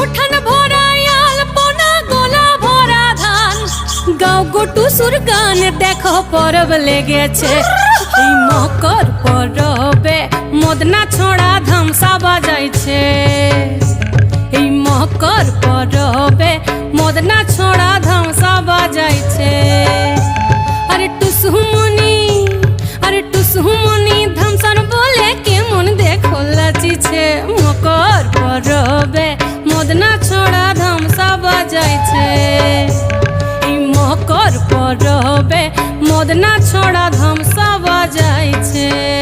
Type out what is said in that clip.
উঠান ভরা আলপনা গোলা ভরা ধান। গাও গোটু সুর গান, দেখো পরব লেগেছে। এই মকর পরবে, মদনা ছোড়া ধামসা বাজাইছে। এই মকর পরবে, মদনা ছোড়া ধামসা বাজাইছে। আরে টুসুমনি আরে টুসুমনি ধামসার বলে কেমন দেখো লাচিছে। মকর পরবে મોદના છોડા ધમસા જાય છે